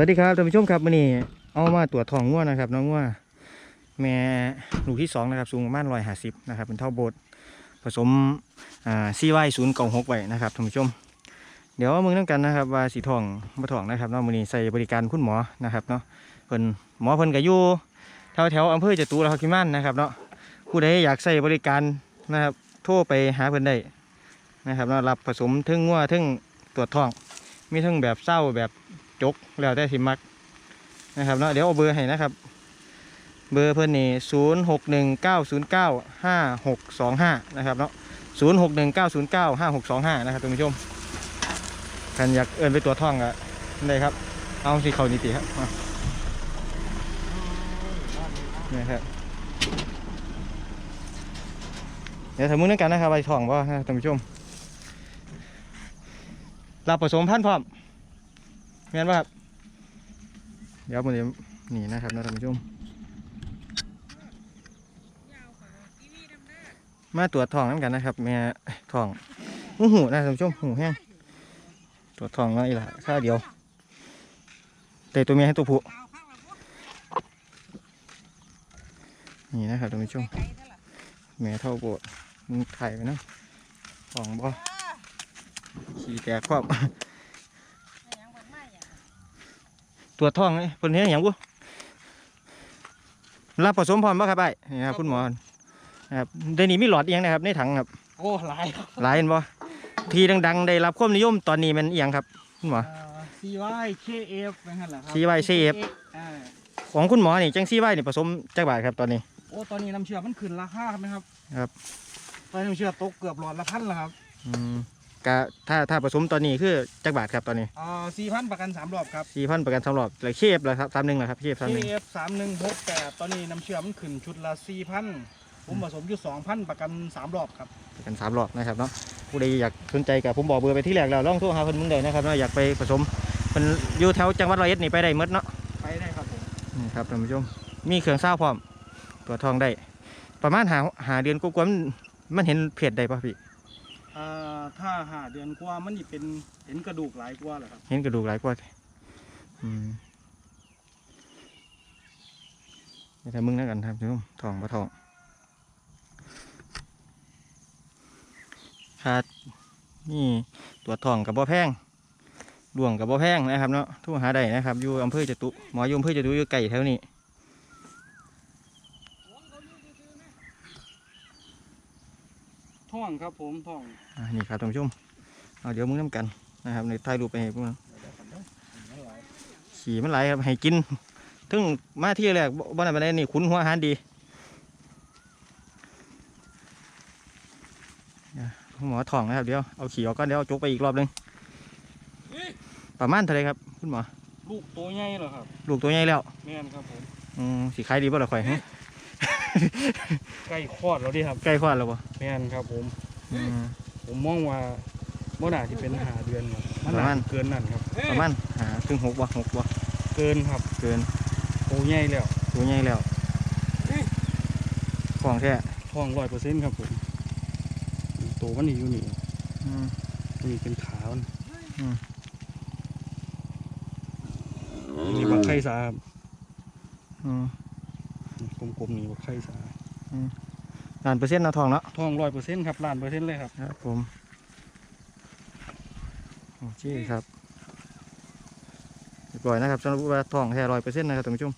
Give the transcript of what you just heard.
วัสดีครับท่านผู้ชมครับวันนี้เอามาตรวจทองง่วนะครับ น้องง่วแม่ลูกที่สองนะครับสูงประมาณร้อยห้าสิบนะครับเป็นเท่าโบสถ์ผสมอ่าซีไวศูนย์เก้าหกไว้นะครับท่านผู้ชม เดี๋ยวมึงน้ำกันนะครับว่าสีทองมาทองนะครับเนาะมื้อนี้ใส่บริการคุณหมอนะครับเนาะเพิ่นหมอเพิ่นก็อยู่แถวแถวอำเภอจตุรพักษ์พิมานนะครับเนาะผู้ใดอยากใส่บริการนะครับโทรไปหาเพิ่นได้นะครับเนาะรับผสมทึ่งง่วทึ่งตรวจทองมีทั้งแบบเศร้าแบบ จกแล้วแต่สิมักนะครับเนาะเดี๋ยวเอาเบอร์ให้นะครับ เบอร์เพื่อนนี่ศูนย์หกหนึ่งเก้าศูนย์เก้าห้าหกสองห้านะครับเนาะศูนย์หกหนึ่งเก้าศูนย์เก้าห้าหกสองห้านะครับท่านผู้ชมท่านอยากเอินไปตัวท่องอะได้ครับ เอาสิเขานิติครับนี่ครับเดี๋ยวทำมือนั่นกันนะครับไปท่องว่าท่านผู้ชมรับผสมพันธุ์พร้อม เห็นป่ะครับ เดี๋ยวผมจะนี่นะครับนะท่านผู้ชมมาตรวจทองน้ำกันนะครับ แม่ทองหูหูนะท่านผู้ชมหูแห้งตรวจทองน้วอยละค่าเดียวแต่ตัวเมียให้ตัวผู้นี่นะครับท่านผู้ชมแม่เท่าโบดมึงถ่ายไปนะทองบ่ขี่แตกครอบ ตรวจท้องนี่เพิ่นเฮ็ดหยังบ่รับผสมพร้อมบ่ครับไอ้นี่ครับคุณหมอนะครับเดี๋ยวนี้มีหลอดอีหยังนะครับในถังครับโอ้หลายครับหลายเห็นบ่ที่ดัง ๆ ได้รับความนิยมตอนนี้มันอีหยังครับคุณหมอ ซีวายเคเอฟเป็นไงล่ะครับ CY KF อ่าของคุณหมอนี่จังซี่ไว้นี่ผสมจักบาทครับตอนนี้ โอ้ตอนนี้น้ำเชื่อมันขึ้นราคาครับนะครับครับ ตอนนี้น้ำเชื่อตกเกือบหลอดละพันแล้วครับอืม ก็ถ้าถ้าผสมตอนนี้คือจักบาทครับตอนนี้อ่าสี่พันประกันสามรอบครับ4,000ประกันสำหรับแล้วเคฟแล้วครับ31แล้วครับเคฟเค31เอฟสามหนึ่งหกแปดตอนนี้น้ำเชื่อมันขึ้นชุดละสี่พันผมผสมอยู่สองพันประกันสามรอบครับประกันสามรอบนะครับเนาะผู้ใดอยากสนใจกับผมบอกเบอร์ไปที่แรกแล้วลองโทรหาเพิ่นมึงได้นะครับเนาะอยากไปผสมเพิ่นอยู่แถวจังหวัดร้อยเอ็ดนี่ไปได้หมดเนาะไปได้ครับผมนี่ครับท่านผู้ชมมีเครื่องเศร้าพร้อมตัวจทองได้ ประมาณหาหาเดือนกว่าๆมันมันเห็นเพจได้ป่ะพี่ อ่าถ้าหาเดือนกว่ามันนี่เป็นเห็นกระดูกหลายกว่าแหละครับ เห็นกระดูกหลายกว่าอืมนี่ถ้ามึงนั่นกันครับท่านผู้ชมทองปลาทองค่านี่ตัวจทองกับบ่อแพงดวงกับบ่อแพงนะครับเนาะทุกหาได้นะครับ อยู่อำเภอจตุหมออยู่อำเภอจตุอยู่ไก่แถวนี้ ท่องครับผมท่องอ่านี่ครับท่านผู้ชมเอาเดี๋ยวมึงน้ำกันนะครับในถ่ายรูปไปให้พวกนั้นขี่มันไหลายครับให้กินถึงมาที่แรกบ่บ่ได้มาได้นี่ขุนหัวอาหารดีเดี๋ยวหมอถ่องนะครับเดี๋ยวเอาขี่ออกก็เดี๋ยวเอาจกไปอีกรอบหนึงประมาณเท่าไหรครับคุณหมอลูกตัวใหญ่เหรอครับ ลูกตัวใหญ่แล้วแม่นครับผมอืมสีขายดีบ่ล่ะข่อยหึ ใกล้คลอดแล้วดิครับใกล้คลอดแล้วบ่แม่นครับ ผม อืมผมมองว่าบ่น่าที่เป็นหาเดือนครับมันประน่ามาณจะเกินนั่นครับ ประมาณหาถึงหกบ่หกบ่เกินครับเกินโตใหญ่แล้วตัวใหญ่แล้วของแท้ท้องร้อยเปอร์เซ็นต์ครับผมโตมันนี่อยู่นี่อืมนี่เป็นขามันอืมนี่บักไข่สาครับอืมนี่ กลมๆนี่บักไข่สาล้านเปอร์เซ็นต์เนาะทองเนาะท้องร้อยเปอร์เซ็นต์ครับล้านเปอร์เซ็นต์เลยครับครับผมโอเคครับเรียบร้อยนะครับสำหรับว่าทองแท้ร้อยเปอร์เซ็นต์นะครับท่านผู้ชม